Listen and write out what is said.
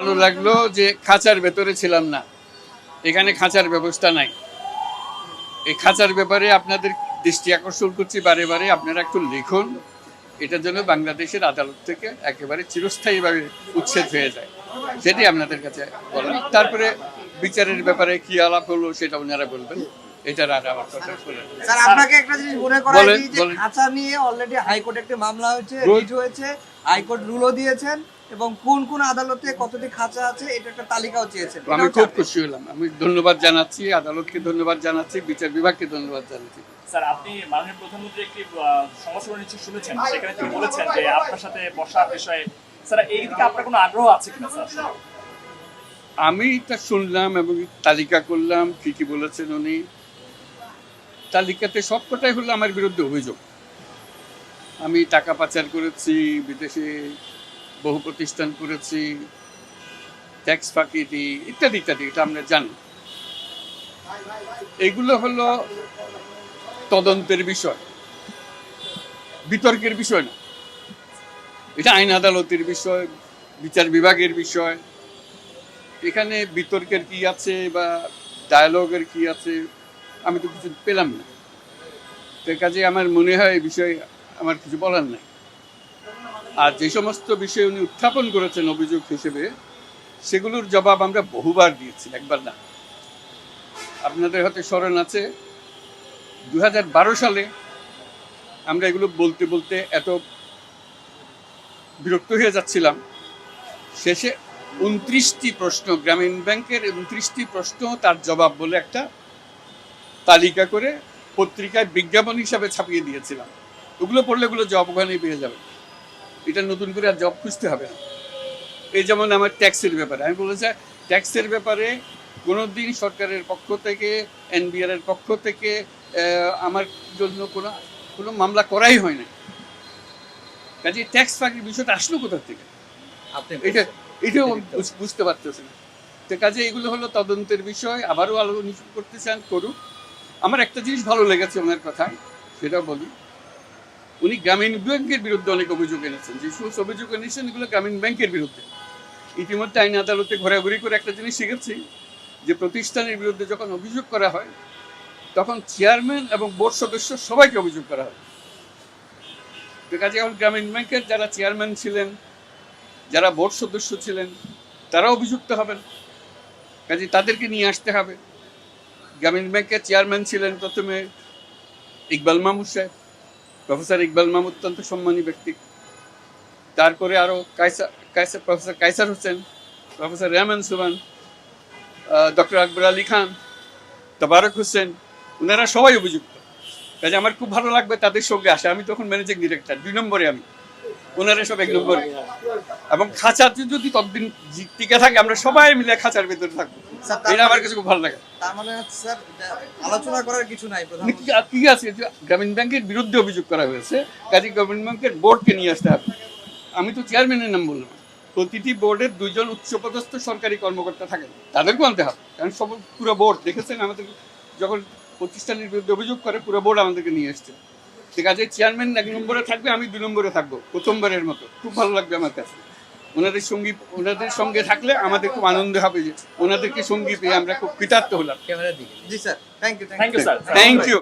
ভালো লাগল যে খাঁচার ভেতরে ছিলাম না। এখানে খাঁচার ব্যবস্থা নাই। এই খাঁচার ব্যাপারে আপনাদের দৃষ্টি আকর্ষণ করছি বারে বারে। আপনারা একটু লিখুন। এটার জন্য বাংলাদেশের আদালত থেকে একেবারে চিরস্থায়ীভাবে উচ্ছেদ হয়ে যায়। সেটি আপনাদের কাছে বলেন তারপরে বিচারের ব্যাপারে কি আলাপ হলো সেটা ওনারা বলবেন। এটার আর আমার কথা স্যার আপনাকে একটা জিনিস মনে করাই দিই যে খাঁচা নিয়ে অলরেডি হাইকোর্টে একটা মামলা হয়েছে Good. রিট হয়েছে হাইকোর্ট রুলও দিয়েছেন। এবং কোন কোন আদালতে কতটি খাঁচা আছে এটা একটা তালিকাও চেয়েছেন। আমি খুব খুশি হলাম। আমি ধন্যবাদ জানাচ্ছি আদালতকে ধন্যবাদ জানাচ্ছি বিচার বিভাগকে ধন্যবাদ জানাচ্ছি। স্যার আপনি মাননীয় প্রধানমন্ত্রী একটি সংবাদ নিশ্চয় শুনেছেন? সেখানে তিনি বলেছেন যে আপনার সাথে বসার বিষয়ে স্যার এই দিকে আপনার কোনো আগ্রহ আছে কিনা স্যার? আমি তা শুনলাম এবং তালিকা করলাম কি কি বলেছেন উনি। তালিকাতে সবকটাই হলো আমার বিরুদ্ধে অভিযোগ। আমি টাকা পাচার করেছি বিদেশে বহু প্রতিষ্ঠান করেছি, ট্যাক্স ফাঁকি দিই, ইত্যাদি ইত্যাদি, এটা আমরা জানি। এগুলো হলো তদন্তের বিষয়, বিতর্কের বিষয় না। এটা আইন আদালতের বিষয়, বিচার বিভাগের বিষয়। এখানে বিতর্কের কি আছে বা ডায়ালগের কি আছে, আমি তো কিছু পেলাম না। তো কাজে আমার মনে হয় এই বিষয়ে আমার কিছু বলার নাই। আর যে সমস্ত বিষয় উনি উত্থাপন করেছেন অভিযোগ হিসেবে, সেগুলোর জবাব আমরা বহুবার দিয়েছি, একবার না। আপনাদের হয়তো স্মরণ আছে দু হাজার বারো সালে আমরা এগুলো বলতে বলতে এত বিরক্ত হয়ে যাচ্ছিলাম। শেষে উনত্রিশটি প্রশ্ন, গ্রামীণ ব্যাংকের উনত্রিশটি প্রশ্ন তার জবাব বলে একটা তালিকা করে পত্রিকায় বিজ্ঞাপন হিসাবে ছাপিয়ে দিয়েছিলাম। ওগুলো পড়লে ওগুলো জব ওখানেই পেয়ে যাবে এটা নতুন করে আর জব খুঁজতে হবে না। এই যেমন আমার ট্যাক্সের ব্যাপারে আমি বলেছি ট্যাক্সের ব্যাপারে কোনো দিন সরকারের পক্ষ থেকে এনবিআর এর পক্ষ থেকে আমার জন্য কোনো কোনো মামলা করাই হয় না কাজে ট্যাক্স ফাঁকির বিষয়টা আসলো কোথা থেকে? আপনি এটা এটাও বুঝতে পারতেছে না। তো কাজে এগুলো হলো তদন্তের বিষয় আবারও আলোচনা করতে চান করুক। আমার একটা জিনিস ভালো লেগেছে ওনার কথায় সেটা বলি। উনি গ্রামীণ ব্যাংকের বিরুদ্ধে অনেক অভিযোগ এনেছেন। যে সমস্ত অভিযোগ এনেছেন, এগুলো গ্রামীণ ব্যাংকের বিরুদ্ধে। ইতিমধ্যে আইন আদালতে ঘোরাঘুরি করে একটা জিনিস শিখেছি, যে প্রতিষ্ঠানের বিরুদ্ধে যখন অভিযোগ করা হয়, তখন চেয়ারম্যান এবং বোর্ড সদস্য সবাইকে অভিযোগ করা হয়। তো কাজে এখন গ্রামীণ ব্যাংকের যারা চেয়ারম্যান ছিলেন, যারা বোর্ড সদস্য ছিলেন তারা অভিযুক্ত হবেন। কাজে তাদেরকে নিয়ে আসতে হবে। গ্রামীণ ব্যাংকের চেয়ারম্যান ছিলেন প্রথমে ইকবাল মাহমুদ সাহেব। প্রফেসর ইকবাল মাম অত্যন্ত সম্মানী ব্যক্তি। তারপরে আরও কাইসা কায়সা, professor Kaisar Hossain, professor Rehman Suman doctor Akbar Ali Khan, Tabarak Hossain ওনারা সবাই অভিযুক্ত। কাজে আমার খুব ভালো লাগবে তাদের সঙ্গে আসে। আমি তখন ম্যানেজিং ডিরেক্টর, দুই নম্বরে আমি। ওনারা সব এক নম্বরে। এবং খাঁচাতে যদি ততদিন টিকে থাকে আমরা সবাই মিলে খাঁচার ভেতরে থাকব। এটা আমার মানে- কাছে খুব ভালো লাগে। তার মানে স্যার আলোচনা করার কিছু নাই মানে কি কি আছে? গ্রামীণ ব্যাংকের বিরুদ্ধে অভিযোগ করা হয়েছে কাজে গ্রামীণ ব্যাংকের বোর্ডকে নিয়ে আসতে হবে। আমি তো চেয়ারম্যানের নাম বললাম। প্রতিটি বোর্ডের দুইজন উচ্চপদস্থ সরকারি কর্মকর্তা থাকেন। তাদেরকেও আনতে হবে। কারণ সব পুরো বোর্ড দেখেছেন আমাদের যখন প্রতিষ্ঠানের বিরুদ্ধে অভিযোগ করে পুরো বোর্ড আমাদেরকে নিয়ে এসছে ঠিক আছে চেয়ারম্যান এক নম্বরে থাকবে আমি দুই নম্বরে থাকব প্রথমবারের মতো। খুব ভালো লাগবে আমার কাছে। ওনাদের সঙ্গী ওনাদের সঙ্গে থাকলে আমাদের খুব আনন্দ হবে যে ওনাদেরকে সঙ্গী পেয়ে আমরা খুব কৃতার্থ হলাম। ক্যামেরা দিকে। জি sir. Thank you thank you sir thank you